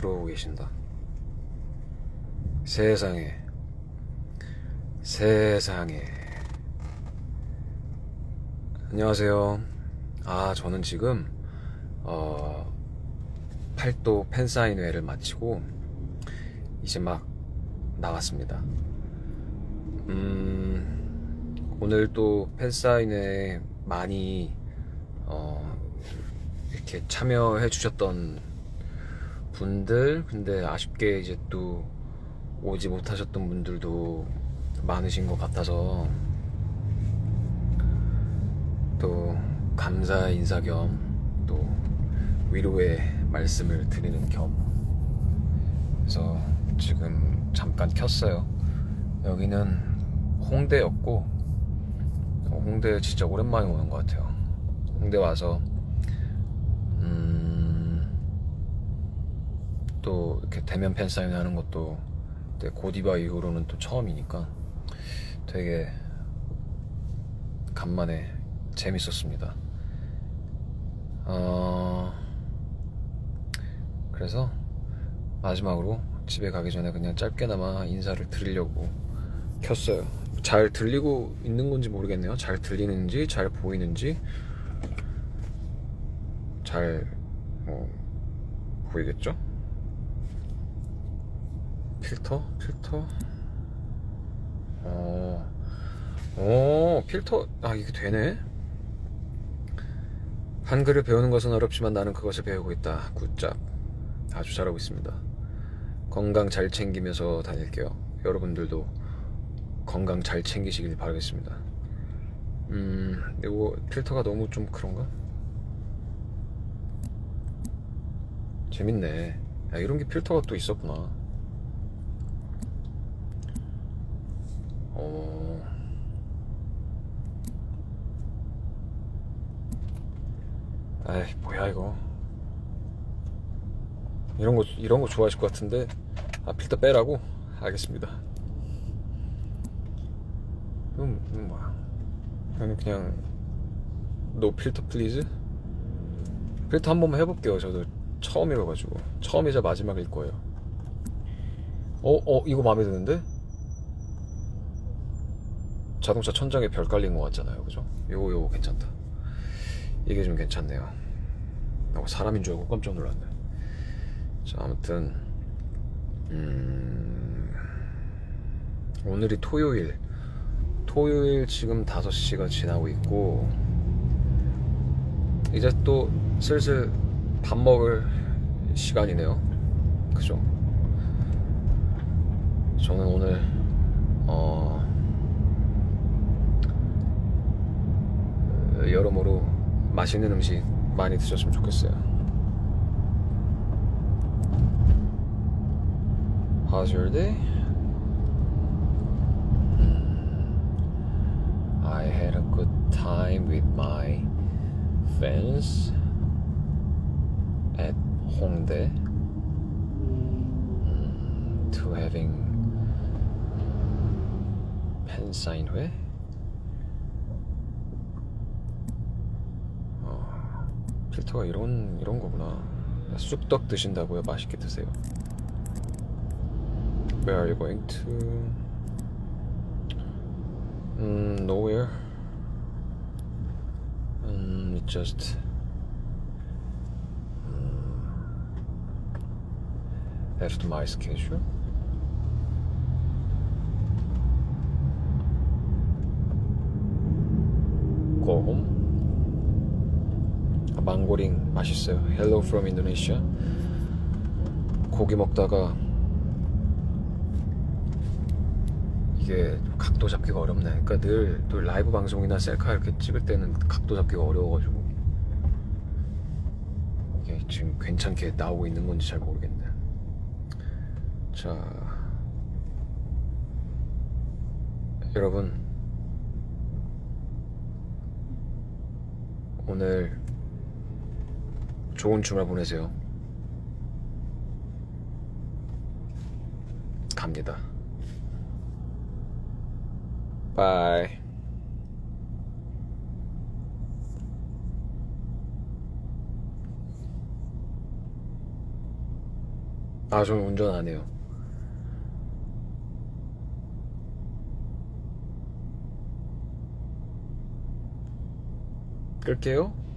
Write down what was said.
들어오고 계신다. 세상에, 세상에. 안녕하세요. 아, 저는 지금, 어, 팔도 팬사인회를 마치고, 이제 막 나왔습니다. 음, 오늘 또 팬사인회 많이, 어, 이렇게 참여해 주셨던 분들, 근데 아쉽게 이제 또 오지 못하셨던 분들도 많으신 것 같아서 또 감사 인사 겸 또 위로의 말씀을 드리는 겸 그래서 지금 잠깐 켰어요. 여기는 홍대였고 어, 홍대 진짜 오랜만에 오는 것 같아요. 홍대 와서 음, 또 이렇게 대면 팬 사인 하는 것도 네, 고디바 이후로는 또 처음이니까 되게 간만에 재밌었습니다. 어, 그래서 마지막으로 집에 가기 전에 그냥 짧게나마 인사를 드리려고 켰어요. 잘 들리고 있는 건지 모르겠네요. 잘 들리는지, 잘 보이는지, 잘 어, 보이겠죠? 필터? 필터? 어, 어, 필터, 아, 이게 되네? 한글을 배우는 것은 어렵지만 나는 그것을 배우고 있다. 굿잡. 아주 잘하고 있습니다. 건강 잘 챙기면서 다닐게요. 여러분들도 건강 잘 챙기시길 바라겠습니다. 음, 이거 필터가 너무 좀 그런가? 재밌네. 야, 이런 게 필터가 또 있었구나. 어. 아이, 뭐야, 이거. 이런 거, 이런 거 좋아하실 것 같은데. 아, 필터 빼라고? 알겠습니다. 이건, 이건 뭐야. 그냥, 그냥, 노 필터 플리즈? 필터 한 번만 해볼게요. 저도 처음이라가지고. 처음이자 마지막일 거예요. 어, 어, 이거 마음에 드는데? 자동차 천장에 별 깔린 것 같잖아요. 그죠? 요거, 요거 괜찮다. 이게 좀 괜찮네요. 어, 사람인 줄 알고 깜짝 놀랐네. 자, 아무튼, 음, 오늘이 토요일. 토요일 지금 5시가 지나고 있고, 이제 또 슬슬 밥 먹을 시간이네요. 그죠? 저는 오늘, 어, 여러모로 맛있는 음식 많이 드셨으면 좋겠어요. How's your day? Hmm. I had a good time with my friends at Hongdae mm, to having 팬 사인회. 어, 필터가 이런 이런 거구나. 쑥떡 드신다고요? 맛있게 드세요. Where are you going to? Mm, nowhere. Um, it just um, after my schedule. Home. 아, 망고링 맛있어요. Hello from Indonesia. 고기 먹다가 이게 각도 잡기가 어렵네. 그러니까 늘, 늘 라이브 방송이나 셀카 이렇게 찍을 때는 각도 잡기가 어려워가지고 이게 지금 괜찮게 나오고 있는 건지 잘 모르겠네. 자, 여러분 오늘 좋은 주말 보내세요. 갑니다. 바이. 아, 저는 운전 안 해요. 끌게요.